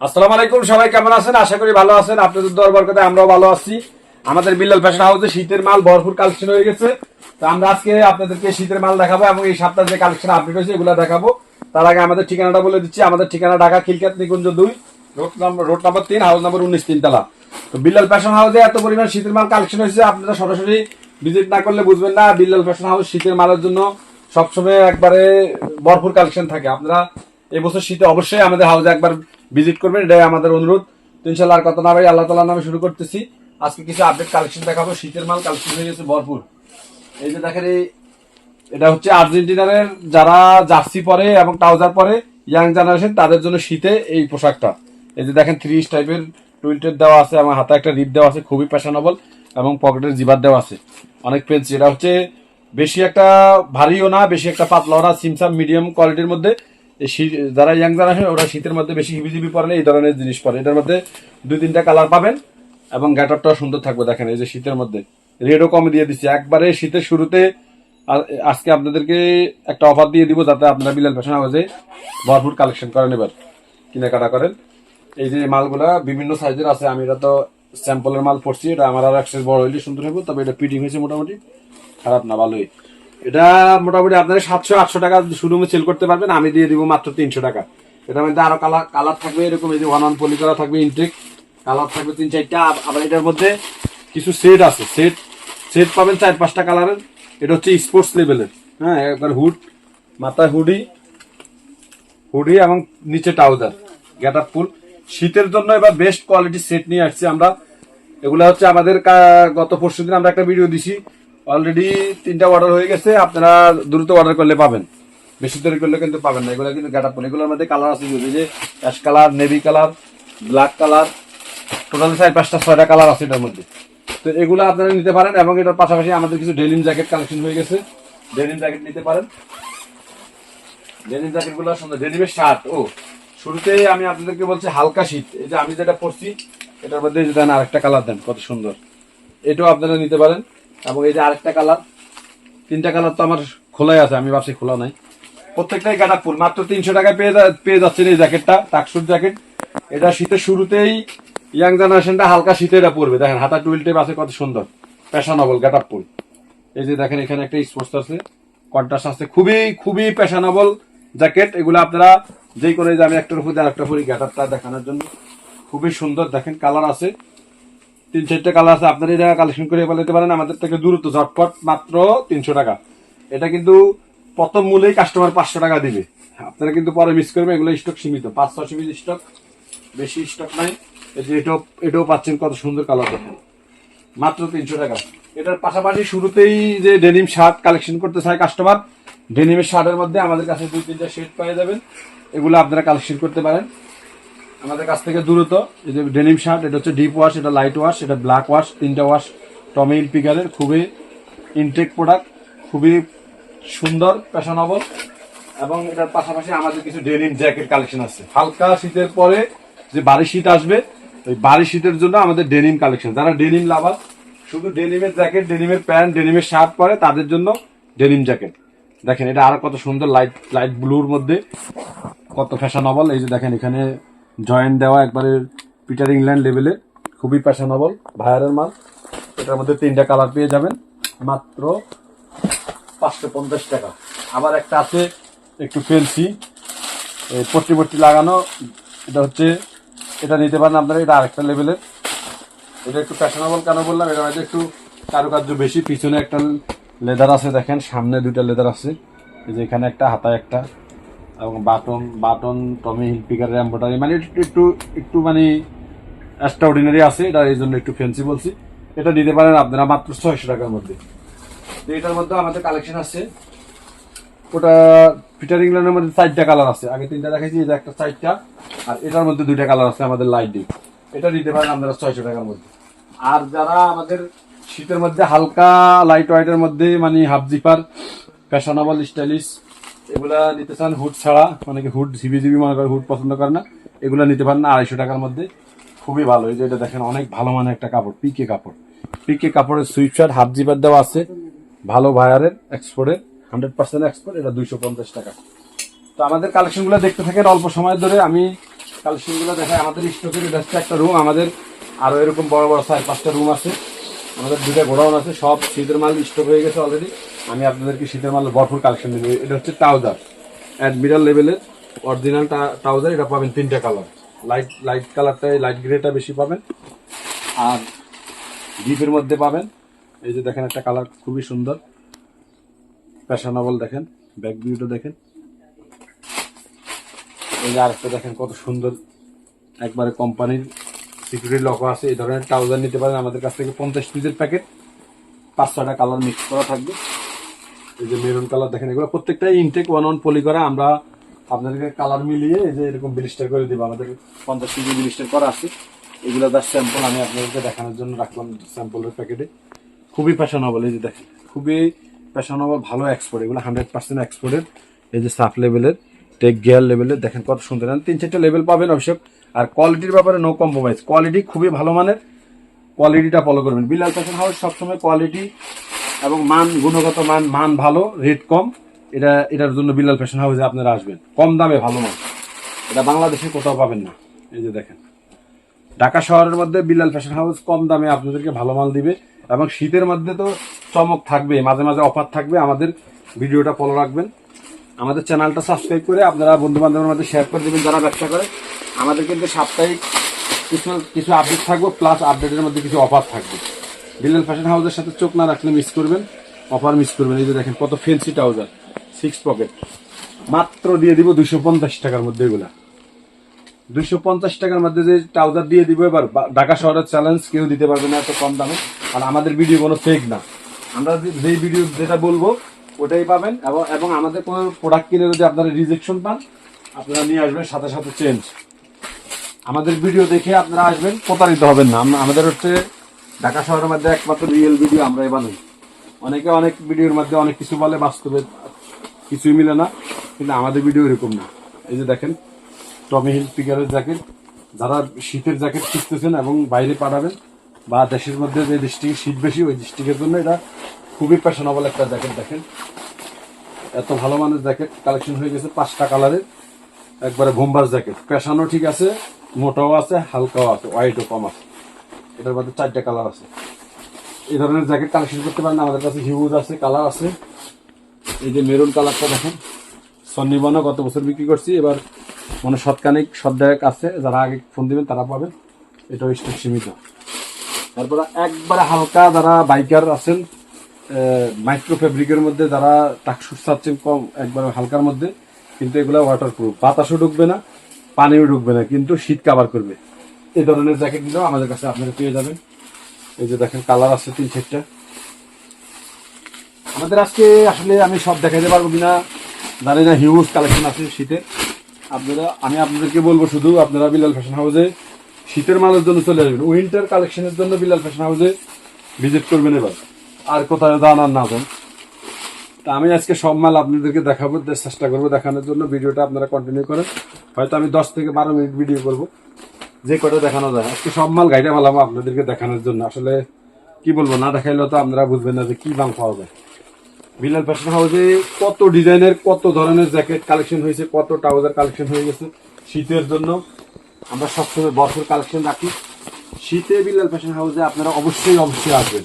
আসসালামু আলাইকুম, সবাই কেমন আছেন? আশা করি ভালো আছেন। আপনাদের দরবার কথা আমরাও ভালো আছি। আমাদের বিল্লাল ফ্যাশন হাউসে শীতের মাল ভরপুর কালেকশন হয়ে গেছে। তো আমরা আজকে আপনাদেরকে শীতের মাল দেখাবো এবং এই সপ্তাহে যে কালেকশন আপডেট হয়েছে, এগুলো দেখাবো। তার আগে আমাদের ঠিকানাটা বলে দিচ্ছি। আমাদের ঠিকানা ঢাকা খিলকাত নিকুঞ্জ দুই, রোড নম্বর রোড নম্বর তিন, হাউস নম্বর উনিশ, তিনতলা। তো বিল্লাল ফ্যাশন হাউসে এত পরিমাণ শীতের মাল কালেকশন হয়েছে, আপনারা সরাসরি ভিজিট না করলে বুঝবেন না। বিল্লাল ফ্যাশন হাউস শীতের মালের জন্য সবসময় একবারে ভরপুর কালেকশন থাকে। আপনারা এবছর শীতে অবশ্যই আমাদের হাউসে একবার ভিজিট করবেন, এটাই আমাদের অনুরোধ। তো ইনশাল্লাহ আর কত না ভাই আল্লাহ তালার নামে শুরু করতেছি। আজকে কিছু আপডেট কালেকশন দেখাবো, শীতের মাল কালেকশন হয়ে গেছে ভরপুর। এই যে দেখেন, এই এটা হচ্ছে আর্জেন্টিনারের যারা জার্সি পরে এবং ট্রাউজার পরে ইয়াং জেনারেশন তাদের জন্য শীতে এই পোশাকটা। এই যে দেখেন থ্রি টাইপের টুইল্টের দেওয়া আছে এবং হাতে একটা রিপ দেওয়া আছে, খুবই ফ্যাশনেবল এবং পকেটের জিবার দেওয়া আছে। অনেক পেন্সি এটা হচ্ছে বেশি একটা ভারীও না, বেশি একটা পাতলাও না সিমসাম মিডিয়াম কোয়ালিটির মধ্যে যারা ইয়াং জেনারেশন ওরা শীতের মধ্যে বেশি হিবিজিবি পরে এই ধরনের জিনিস পরে। এটার মধ্যে দুই তিনটা কালার পাবেন এবং গ্যাটারটাও সুন্দর থাকবে, দেখেন এই যে শীতের মধ্যে। রেডও কমে দিয়ে দিচ্ছে। একবারে শীতের শুরুতে আজকে আপনাদেরকে একটা অফার দিয়ে দিব যাতে আপনারা বিলাল ফ্যাশন হাউসে ভরপুর কালেকশন করেন এবার, কেনাকাটা করেন। এই যে মালগুলা বিভিন্ন সাইজের আছে, আমি এটা তো স্যাম্পলের মাল পড়ছি এটা আমার আর একশো বড় হইলে সুন্দর হবে তবে এটা পিটিং হয়েছে মোটামুটি। খারাপ না, ভালোই। এটা মোটামুটি আপনারা সাতশো, আটশো টাকা শোরুমে সেল করতে পারবেন, আমি দিয়ে দিব মাত্র তিনশো টাকা। এটার মধ্যে আরও কালার কালার থাকবে, এরকম এই যে ওয়ান ওয়ান পলি করা থাকবে ইনটেক কালার থাকবে তিন চারটা আবার এটার মধ্যে কিছু সেট আছে। সেট সেট পাবেন চার পাঁচটা কালারের এটা হচ্ছে স্পোর্টস লেভেলের হ্যাঁ একবার হুড মাথায় হুডি হুডি এবং নিচে ট্রাউজার গেট আপ ফুল শীতের জন্য এবার বেস্ট কোয়ালিটি সেট নিয়ে আসছি আমরা। এগুলা হচ্ছে আমাদের গত পরশু দিন আমরা একটা ভিডিও দিছি। অলরেডি তিনটা অর্ডার হয়ে গেছে, আপনারা দ্রুত অর্ডার করলে পাবেন। বেশি দেরি করলে কিন্তু পাবেন না, এগুলো কিন্তু গেট আপ এগুলোর মধ্যে কালার আছে এই যে ash colour navy colour black colour total চার পাঁচটা, ছয়টা কালার আছে এটার মধ্যে। তো এগুলো আপনারা নিতে পারেন এবং এটার পাশাপাশি আমাদের কিছু ডেনিম জ্যাকেট কালেকশন হয়ে গেছে। ডেনিম জ্যাকেট নিতে পারেন। ডেনিম জ্যাকেটগুলো সুন্দর ডেনিমের শার্ট ও শুরুতে আমি আপনাদেরকে বলছি হালকা শীত। এই যে আমি যেটা পরছি, এটার মধ্যে দেন আরেকটা কালার দেন, কত সুন্দর। এটাও আপনারা নিতে পারেন। এবং এই যে আরেকটা কালার, তিনটা কালার তো আমার খোলাই আছে, আমি ভাবছি খোলা নাই। প্রত্যেকটাই গাটা ফুল মাত্র তিনশো টাকায় পেয়ে পেয়ে যাচ্ছেন এই জ্যাকেটটা টাকসুট জ্যাকেট। এটা শীতের শুরুতেই ইয়াং জেনারেশনটা হালকা শীতে এটা পড়বে দেখেন হাতা টুইল টেপ আছে, কত সুন্দর। ফ্যাশনেবল গাটা ফুল এই যে দেখেন, এখানে একটা স্পোর্টস আছে। কন্ট্রাস্ট আছে, খুবই খুবই ফ্যাশনেবল জ্যাকেট। এগুলো আপনারা যেই করে যে আমি একটার উপর আরেকটা পরি গ্যাটারটা দেখানোর জন্য। খুবই সুন্দর, দেখেন, কালার আছে। তিন চারটে কালার আছে, আপনারা এটা কালেকশন করে ফেলতে পারেন, আমাদের থেকে দূরত্ব ঝটপট মাত্র তিনশো টাকা। এটা কিন্তু প্রথম মূল্যেই কাস্টমার পাঁচশো টাকা দিবে। আপনারা কিন্তু পরে মিস করবেন, এগুলো স্টক সীমিত, পাঁচ ছশো পিস স্টক বেশি স্টক নাই। এটাও এটাও পাচ্ছেন কত সুন্দর কালার দেখেন। মাত্র তিনশো টাকা। এটার পাশাপাশি শুরুতেই যে ডেনিম শার্ট কালেকশন করতে চায় কাস্টমার ডেনিমের শার্টের মধ্যে আমাদের কাছে দুই তিনটা শেড পেয়ে যাবেন এগুলো আপনারা কালেকশন করতে পারেন। আমাদের কাছ থেকে দ্রুত যে ডেনিম শার্ট এটা হচ্ছে ডিপ ওয়াশ এটা লাইট ওয়াশ এটা ব্ল্যাক ওয়াশ তিনটা ওয়াশ টমি পিকারের খুবই ইনটেক প্রোডাক্ট খুবই সুন্দর ফ্যাশনেবল এবং এটার পাশাপাশি আমাদের কিছু ডেনিম জ্যাকেট কালেকশন আছে। হালকা শীতের পরে যে বাড়ি শীত আসবে, ওই বাড়ি শীতের জন্য আমাদের ডেনিম কালেকশন যারা ডেনিম লাভার শুধু ডেনিমের জ্যাকেট ডেনিমের প্যান্ট ডেনিমের শার্ট পরে, তাদের জন্য ডেনিম জ্যাকেট দেখেন, এটা আরও কত সুন্দর লাইট লাইট ব্লুর মধ্যে, কত ফ্যাশনেবল এই যে দেখেন, এখানে জয়েন্ট দেওয়া একবারে পিটার ইংল্যান্ড লেভেলে খুবই ফ্যাশনেবল ভায়ারের মাল। এটার মধ্যে তিনটা কালার পেয়ে যাবেন। মাত্র পাঁচশো পঞ্চাশ টাকা। আবার একটা আছে, একটু ফেলসি পট্টি পট্টি লাগানো, এটা হচ্ছে, এটা নিতে পারেন আপনারা, এটা আরেকটা লেভেলের এটা একটু ফ্যাশনেবল কেন বললাম, এটা হয়তো একটু কারুকার্য বেশি। পিছনে একটা লেদার আছে, দেখেন, সামনে দুইটা লেদার আছে। এই যে এখানে একটা, হাতায় একটা। এবং বাটন বাটন, টমি হিলপিকারের এম্ব্রয়ডারি মানে একটু একটু মানে এক্সট্রা অর্ডিনারি আছে, এটা এই জন্য একটু ফ্যান্সি বলছি। এটা নিতে পারেন আপনারা মাত্র ছয়শো টাকার মধ্যে। তো এটার মধ্যে আমাদের কালেকশন আছে। ওটা পিটার ইংল্যান্ডের মধ্যে চারটা কালার আছে। আগে তিনটা দেখাইছি এটা একটা চারটা, আর এটার মধ্যে দুইটা কালার আছে আমাদের লাইট ডিপ এটা নিতে পারেন আপনারা ছয়শো টাকার মধ্যে। আর যারা আমাদের শীতের মধ্যে হালকা লাইট ওয়াইটের মধ্যে মানে হাফ জিপার ফ্যাশনেবল স্টাইলিশ এগুলা নিতে চান হুড ছাড়া, অনেকে হুড ঝিবি ঝিবি মনে করে হুড পছন্দ করে না, এগুলা নিতে পারেন আড়াইশো টাকার মধ্যে। খুবই ভালো, এই যে এটা দেখেন, অনেক ভালো মানের একটা কাপড়, পিকে কাপড়। পিকে কাপড়ের সুইপ শার্ট হাফ জিপার দেওয়া আছে, ভালো ভায়ারের এক্সপোর্টের হান্ড্রেড পার্সেন্ট এক্সপোর্ট এটা দুইশো পঞ্চাশ টাকা। তো আমাদের কালেকশনগুলো দেখতে থাকেন, অল্প সময় ধরে আমি কালেকশনগুলো দেখায় আমাদের স্টকের ব্যস্ত একটা রুম আমাদের আরও এরকম বড় বড় চার পাঁচটা রুম আছে। আমাদের দুটা গোডাউন আছে, সব শীতের মাল স্টক হয়ে গেছে অলরেডি আমি আপনাদেরকে শীতের মাল ভরপুর কালেকশন দেবো। এটা হচ্ছে ট্রাউজার অ্যাডমিরাল লেভেলের অরিজিনাল ট্রাউজার এটা পাবেন তিনটা কালার লাইট লাইট কালারটা লাইট গ্রেটা বেশি পাবেন। আর ডিপের মধ্যে পাবেন, এই যে দেখেন একটা কালার খুবই সুন্দর। ফ্যাশনেবল দেখেন ব্যাক ভিউটা দেখেন। এই যে আরেকটা দেখেন কত সুন্দর, একবারে কোম্পানির সিকিউরিটি লক আছে। এই ধরনের ট্রাউজার নিতে পারেন। আমাদের কাছ থেকে পঞ্চাশ পিসের প্যাকেট পাঁচ ছটা কালার মিক্স করা থাকবে। এই যে মেরুন কালার দেখেন, এগুলো প্রত্যেকটা ইনটেক ওয়ান ওয়ান পলি করা, আমরা আপনাদেরকে কালার মিলিয়ে এই যে এরকম বিলিস্টার করে দিব। আমাদের পঞ্চাশ কেজি বিলিস্টার করা আছে। এগুলো তার স্যাম্পল আমি আপনাদেরকে দেখানোর জন্য রাখলাম স্যাম্পলের প্যাকেটে খুবই ফ্যাশনেবল এই যে দেখেন, খুবই ফ্যাশনেবল ভালো এক্সপোর্ট এগুলো হান্ড্রেড পার্সেন্ট এক্সপোর্টের এই যে সাফ লেভেলের টেক গিয়ার লেভেলের দেখেন কত সুন্দর। তিন চারটা লেভেল পাবেন অবশ্যই আর কোয়ালিটির ব্যাপারে নো কম্প্রোমাইজ কোয়ালিটি খুবই ভালো মানের। কোয়ালিটিটা ফলো করবেন। বিলাল ফ্যাশন হাউস সবসময় কোয়ালিটি এবং মান, গুণগত মান মান ভালো রেট কম, এটা, এটার জন্য বিলাল ফ্যাশন হাউসে আপনারা আসবেন। কম দামে ভালো মাল। এটা বাংলাদেশে কোথাও পাবেন না। এই যে দেখেন। ঢাকা শহরের মধ্যে বিলাল ফ্যাশন হাউস কম দামে আপনাদেরকে ভালো মাল দিবে এবং শীতের মধ্যে তো চমক থাকবে, মাঝে মাঝে অফার থাকবে। আমাদের ভিডিওটা ফলো রাখবেন। আমাদের চ্যানেলটা সাবস্ক্রাইব করে আপনারা বন্ধু বান্ধবের মধ্যে শেয়ার করে দেবেন যারা ব্যবসা করে। আমাদের কিন্তু সাপ্তাহিক কিছু কিছু আপডেট থাকবে প্লাস আপডেটের মধ্যে কিছু অফার থাকবে। বিলাল ফ্যাশন হাউসের সাথে চোখ না রাখলে মিস করবেন অফার মিস করবেন। এই যে দেখেন, কত ফেন্সি ট্রাউজার সিক্স পকেট মাত্র দিয়ে দিব দুইশো পঞ্চাশ টাকার মধ্যে এগুলা। দুইশো পঞ্চাশ টাকার মধ্যে যে ট্রাউজার দিয়ে দিব এবার ঢাকা শহরের চ্যালেঞ্জ কেউ দিতে পারবে না এত কম দামে। আর আমাদের ভিডিও কোনো ফেক না। আমরা যে- যেই ভিডিও যেটা বলব, ওটাই পাবেন। এবং এবং আমাদের কোনো প্রোডাক্ট কিনে যদি আপনারা রিজেকশন পান, আপনারা নিয়ে আসবেন, সাথে সাথে চেঞ্জ আমাদের ভিডিও দেখে আপনারা আসবেন, প্রতারিত হবেন না। আমাদের হচ্ছে ঢাকা শহরের মধ্যে একমাত্র রিয়েল ভিডিও আমরাই বানাই। অনেকে অনেক ভিডিওর মধ্যে অনেক কিছু বলে, বাস্তবে কিছুই মিলে না, কিন্তু আমাদের ভিডিও এরকম না। এই যে দেখেন টমি হিল পিকারের জ্যাকেট যারা শীতের জ্যাকেট খুঁজতেছেন এবং বাইরে পাঠাবেন, বা দেশের মধ্যে যে ডিস্ট্রিক্ট শীত বেশি, ওই ডিস্ট্রিক্টের জন্য এটা খুবই ফ্যাশনেবল একটা জ্যাকেট দেখেন। এত ভালো মানের জ্যাকেট কালেকশন হয়ে গেছে পাঁচটা কালারের একবারে বোম্বার জ্যাকেট পেশানো ঠিক আছে, মোটাও আছে, হালকাও আছে হোয়াইটও কম আছে। এটার মধ্যে চারটা কালার আছে। এই ধরনের জ্যাকেট কালেকশন করতে পারেন, আমাদের কাছে হিউজ আছে কালার আছে। এই যে মেরুন কালারটা দেখেন সন্নিবনও গত বছর বিক্রি করছি, এবার মানে শতকানিক সদ্যায়ক আছে, যারা আগে ফোন দিবেন তারা পাবেন। এটাও স্টক সীমিত। তারপরে একবারে হালকা যারা বাইকার আছেন মাইক্রো ফেব্রিকের মধ্যে যারা টাকসুস চাচ্ছেন কম, একবারে হালকার মধ্যে, কিন্তু এগুলো ওয়াটারপ্রুফ বাতাসও ঢুকবে না, পানিও ঢুকবে না, কিন্তু শীত কাভার করবে। এই ধরনের জ্যাকেটগুলো আমাদের কাছে আপনারা পেয়ে যাবেন। এই যে দেখেন কালার আছে তিন চারটা। আমাদের আজকে আসলে আমি সব দেখাতে পারব কিনা, জানি না হিউজ কালেকশন আছে শীতের আপনারা, আমি আপনাদেরকে বলব শুধু, আপনারা বিলাল ফ্যাশন হাউসে শীতের মালের জন্য চলে আসবেন। উইন্টার কালেকশনের জন্য বিলাল ফ্যাশন হাউসে ভিজিট করবেন এবার। আর কোথায় যান আর না যান। তা আমি আজকে সব মাল আপনাদেরকে দেখাবো চেষ্টা করব দেখানোর জন্য। ভিডিওটা আপনারা কন্টিনিউ করেন। হয়তো আমি দশ থেকে বারো মিনিট ভিডিও করব। যে কটা দেখানো যায়, আজকে সব মাল গাইডে মালাম আপনাদেরকে দেখানোর জন্য। আসলে কি বলব, না দেখাইলেও তো আপনারা বুঝবেন না যে কি দাম পাওয়া যায়। বিলাল ফ্যাশন হাউসে কত ডিজাইনের, কত ধরনের জ্যাকেট কালেকশন হয়েছে, কত ট্রাউজার কালেকশন হয়ে গেছে শীতের জন্য? আমরা সবসময় বছর কালেকশন রাখি। শীতে বিলাল ফ্যাশন হাউসে আপনারা অবশ্যই অবশ্যই আসবেন।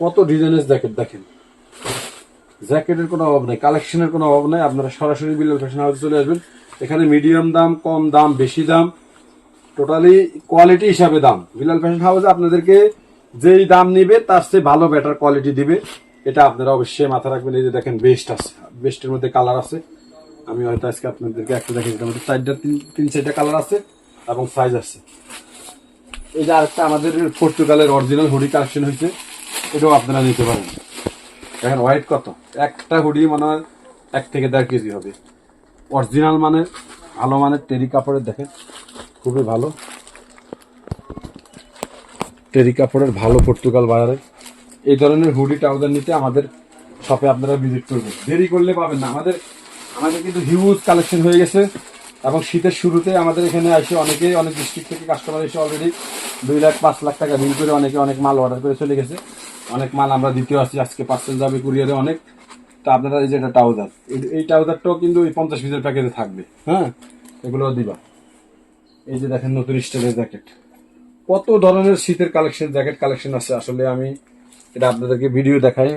কত ডিজাইনের জ্যাকেট দেখেন? জ্যাকেটের কোনো অভাব নেই, কালেকশনের কোনো অভাব নেই। আপনারা সরাসরি বিলাল ফ্যাশন হাউসে চলে আসবেন। এখানে মিডিয়াম দাম, কম দাম, বেশি দাম। টোটালি কোয়ালিটি হিসাবে দাম। বিলাল ফ্যাশন হাউসে আপনাদেরকে যেই দাম নিবে, তার চেয়ে ভালো বেটার কোয়ালিটি দিবে। এটা আপনারা অবশ্যই মাথা রাখবেন। এই যে দেখেন বেস্ট আছে। বেস্টের মধ্যে কালার আছে। আমি হয়তো আজকে আপনাদেরকে একটা দেখেছি এটার মধ্যে চারটা তিন তিন চারটা কালার আছে এবং সাইজ আছে। এই যে আরেকটা আমাদের পর্তুগালের অরিজিনাল হুডি কালেকশন হয়েছে। এটাও আপনারা নিতে পারেন। দেখেন হোয়াইট কত? একটা হুডি মনে হয় এক থেকে দেড় কেজি হবে। অরিজিনাল মানে ভালো মানের টেরি কাপড়ের দেখেন। খুবই ভালো। টেরি কাপড়ের ভালো পর্তুগাল বাজারে। এই ধরনের হুডি ট্রাউজার নিতে আমাদের শপে আপনারা ভিজিট করবেন। দেরি করলে পাবেন না। আমাদের আমাদের কিন্তু হিউজ কালেকশন হয়ে গেছে এবং শীতের শুরুতে আমাদের এখানে এসে অনেকেই, অনেক ডিস্ট্রিক্ট থেকে কাস্টমার এসে অলরেডি দুই লাখ, পাঁচ লাখ টাকা বিল করে অনেকে অনেক মাল অর্ডার করে চলে গেছে। অনেক মাল আমরা দ্বিতীয় আসছি। আজকে পার্সেল যাবে কুরিয়ারে অনেক। তা আপনারা এই যে এটা ট্রাউজার, এই- ট্রাউজারটাও কিন্তু এই পঞ্চাশ পিসের প্যাকেটে থাকবে। হ্যাঁ? এগুলো দিবা। এই যে দেখেন নতুন স্টাইলের জ্যাকেট। কত ধরনের শীতের কালেকশন, জ্যাকেট কালেকশন আছে আসলে আমি এটা আপনাদেরকে ভিডিও দেখাই।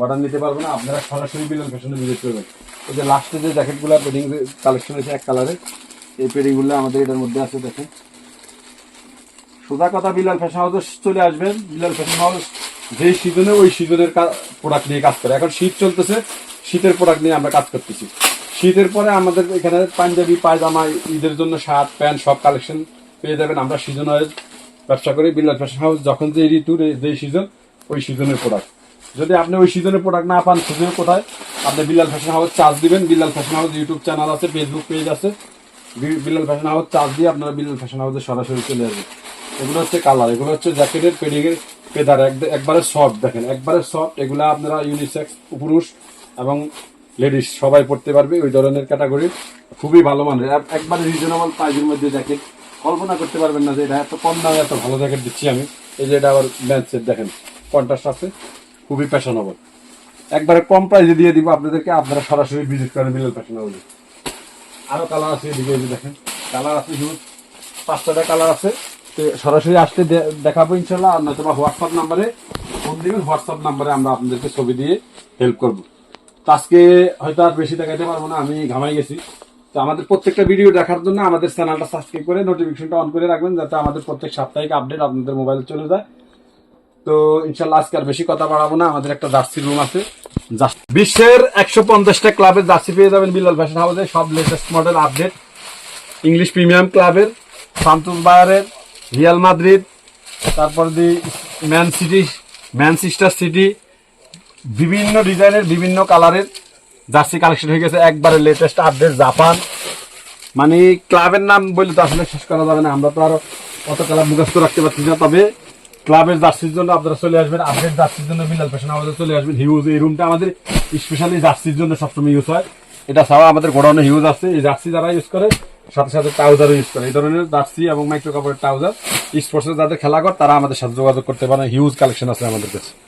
অর্ডার নিতে পারব না, আপনারা সরাসরি বিলাল ফ্যাশনে ভিজিট করবেন। এই যে লাস্টে যে জ্যাকেটগুলো পেডিং কালেকশন আছে এক কালারের এই পেডিংগুলো আমাদের এটার মধ্যে আছে, দেখেন। সোজা কথা বিলাল ফ্যাশন হাউসে চলে আসবেন। বিলাল ফ্যাশন হাউস যেই সিজনে ওই সিজনের প্রোডাক্ট নিয়ে কাজ করে। এখন শীত চলতেছে, শীতের প্রোডাক্ট নিয়ে আমরা কাজ করতেছি। শীতের পরে আমাদের এখানে পাঞ্জাবি, পায়জামা, ঈদের জন্য শার্ট, প্যান্ট সব কালেকশন পেয়ে যাবেন। আমরা সিজন ব্যবসা করি বিলাল ফ্যাশন হাউস। যখন যে ঋতুর যে সিজন ওই সিজনের প্রোডাক্ট যদি আপনি ওই সিজনের প্রোডাক্ট না পান সিজনের কোথায়? আপনি বিলাল ফ্যাশন হাউস চার্জ দিবেন। Bilal fashion house YouTube channel আছে ফেসবুক পেজ আছে। বি- বিলাল ফ্যাশন হাউস চার্জ দিয়ে আপনারা বিলাল ফ্যাশন হাউসে সরাসরি চলে আসবেন। এগুলো হচ্ছে কালার এগুলো হচ্ছে জ্যাকেটের পেডিংয়ের পেদার এক- একবারে সফট দেখেন, একবারে সফট এগুলো আপনারা ইউনিসেক্স পুরুষ এবং লেডিস সবাই পড়তে পারবে ওই ধরনের ক্যাটাগরি খুবই ভালো মানের। এক- একবারে রিজনেবল প্রাইজের মধ্যে জ্যাকেট কল্পনা করতে পারবেন না যে এটা এত কম দামে এত ভালো জ্যাকেট দিচ্ছি আমি। এই যে এটা আবার ব্যান্সের দেখেন কন্ট্রাস্ট আছে, খুবই ফ্যাশনেবল একবারে কম প্রাইজে দিয়ে দিব আপনাদেরকে, আপনারা সরাসরি ভিজিট করেন বিলাল ফ্যাশন হাউসে আরও কালার আছে এদিকে, এই দেখেন কালার আছে হিউজ পাঁচ ছটা কালার আছে। তো সরাসরি আসতে দেখাবো ইনশাল্লাহ আর নয়তো হোয়াটসঅ্যাপ নাম্বারে ফোন দিবেন হোয়াটসঅ্যাপ নাম্বারে আমরা আপনাদেরকে ছবি দিয়ে হেল্প করব। আজকে হয়তো আর বেশি দেখাতে পারব না, আমি ঘামাই গেছি। তো আমাদের প্রত্যেকটা ভিডিও দেখার জন্য আমাদের চ্যানেলটা সাবস্ক্রাইব করে নোটিফিকেশনটা অন করে রাখবেন, যাতে আমাদের প্রত্যেক সাপ্তাহিক আপডেট আপনাদের মোবাইলে চলে যায়। তো ইনশাল্লাহ আজকে আর বেশি কথা বাড়াবো না, আমাদের একটা জার্সি রুম আছে। বিশ্বের একশো পঞ্চাশটা ক্লাবের জার্সি পেয়ে যাবেন বিলাল ফ্যাশন হাউসে, সব latest model update English premium ক্লাবের সান্তোস বায়ারের রিয়াল মাদ্রিদ তারপর the man city Manchester City বিভিন্ন ডিজাইনের, বিভিন্ন কালারের জার্সি কালেকশন হয়ে গেছে। একবারে লেটেস্ট আপডেট জাপান। মানে ক্লাবের নাম বললে তো আসলে শেষ করা যাবে না। আমরা তো আরও অত কালার মুখস্থ রাখতে পারছি না। তবে ক্লাবের জার্সির জন্য আপনারা চলে আসবেন। আপডেট জার্সির জন্য বিলাল ফ্যাশন আমাদের চলে আসবেন। হিউজ এই রুমটা আমাদের স্পেশালি জার্সির জন্য সবসময় ইউজ হয়। এটা ছাড়া আমাদের গোডাউনে হিউজ আছে। এই জার্সি যারা ইউজ করে, সাথে সাথে ট্রাউজারও ইউজ করে। এই ধরনের জার্সি এবং মাইক্রো কাপড়ের ট্রাউজার স্পোর্টসের যাদের খেলা কর তারা আমাদের সাথে যোগাযোগ করতে পারে হিউজ কালেকশন আছে আমাদের কাছে।